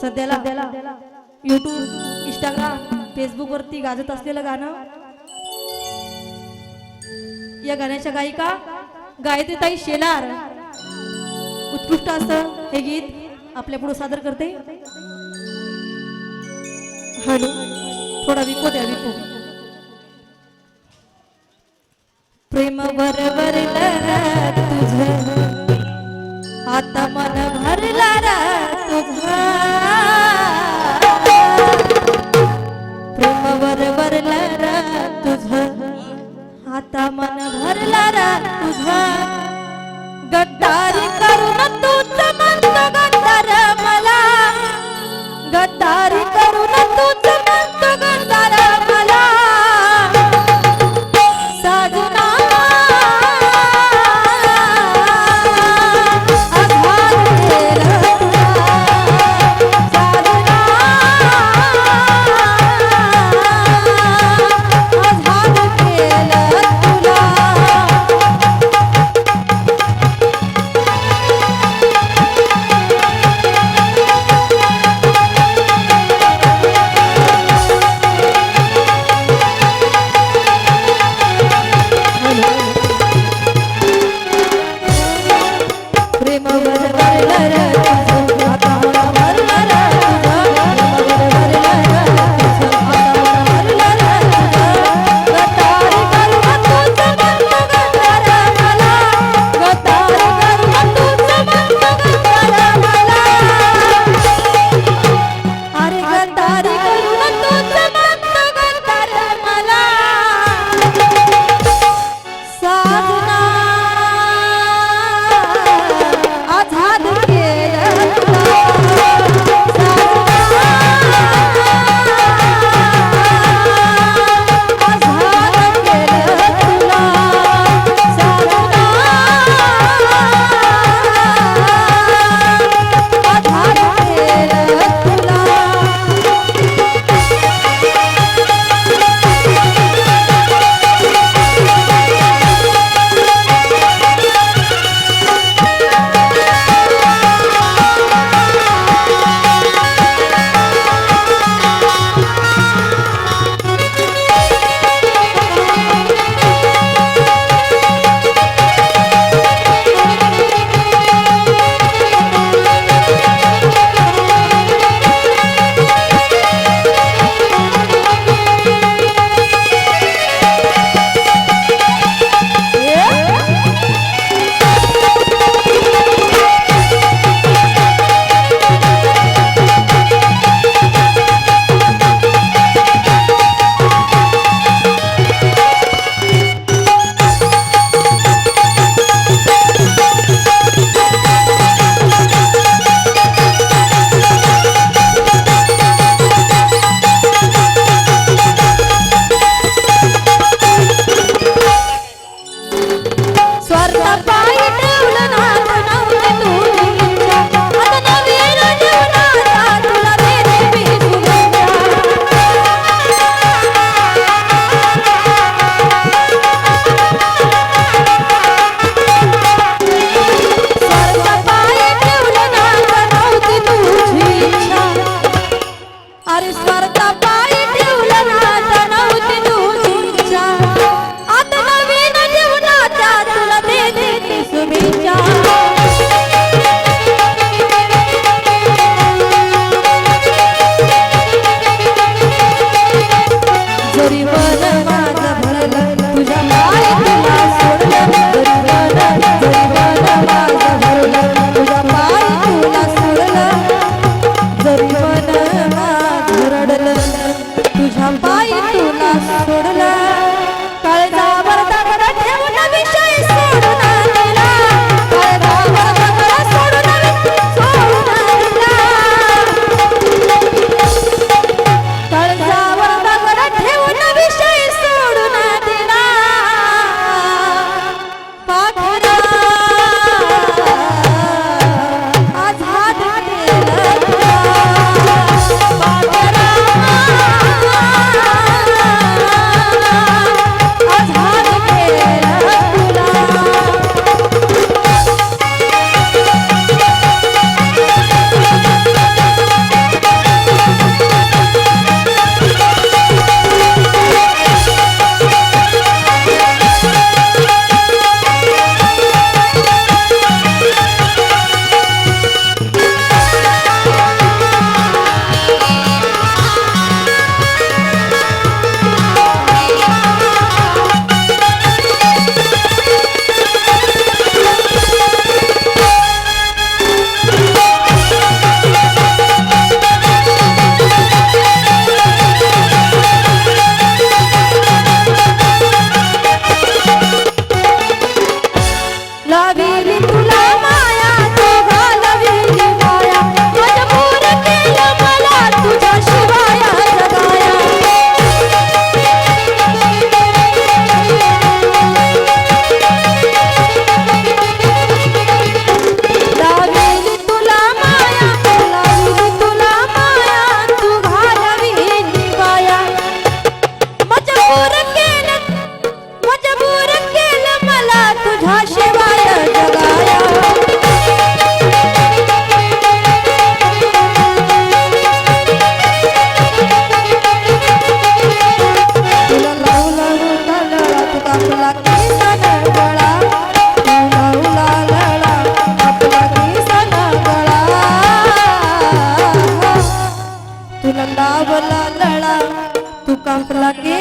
सध्याला YouTube Instagram Facebook वरती गाजत असलेलं गाणं. या गाण्याच्या गायिका गायत्रीताई शेलार. उत्कृष्ट असं हे गीत आपल्या पुढे सादर करते. हॅलो थोडा विको द्या विको. प्रेम बरोबर तुझ. आता मन भरला रा तुझ. प्रेम बरोबर तुझ. आता मन भरला रा तुझ. गद्दार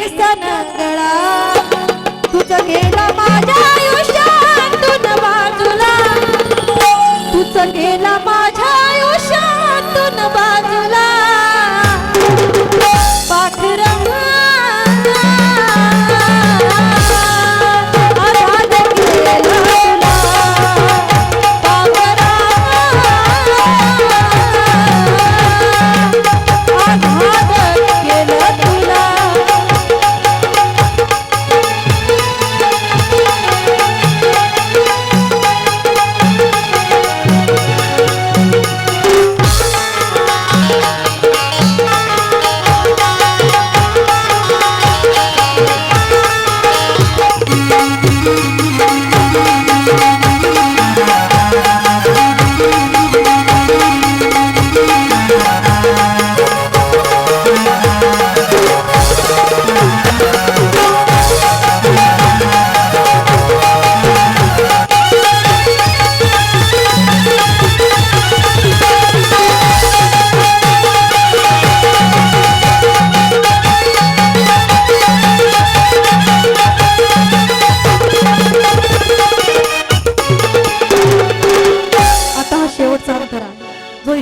संपला केस गळा तुझं गेला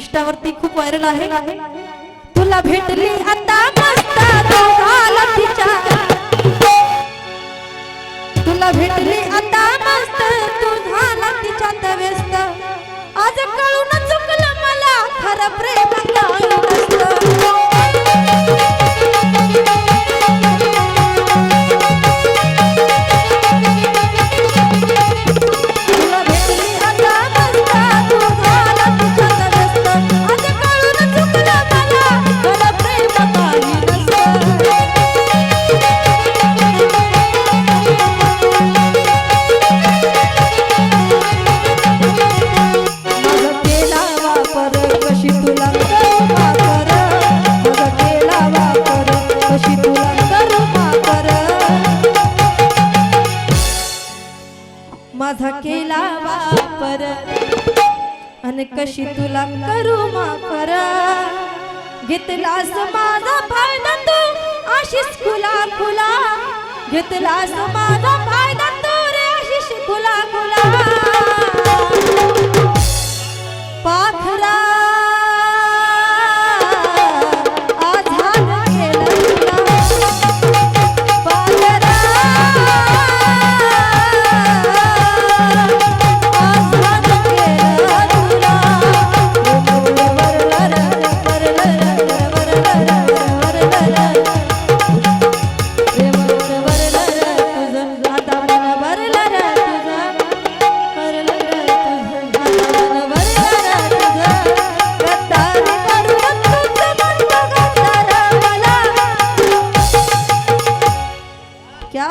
इंस्टावरती खूप व्हायरल आहे. तुला भेटली आता मस्त तुला भेटली आता मस्त तू झाला तिच्यात व्यस्त. आज कळून चुकलं मला खरं प्रेम कशी तुला करू वापर घेतलास माझा फायदा तू आशिष खुला खुला. घेतलास माझा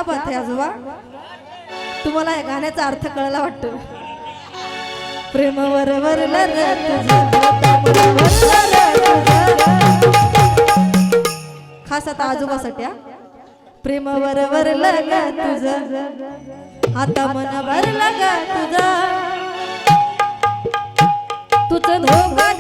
बात आहे आजोबा? तुम्हाला या गाण्याचा अर्थ कळला वाटतो. प्रेमावर खास आता आजोबासाठी हा. प्रेमावर वरलं ग तुझ. आता मन भरलं ग तुझ. तुझं धोका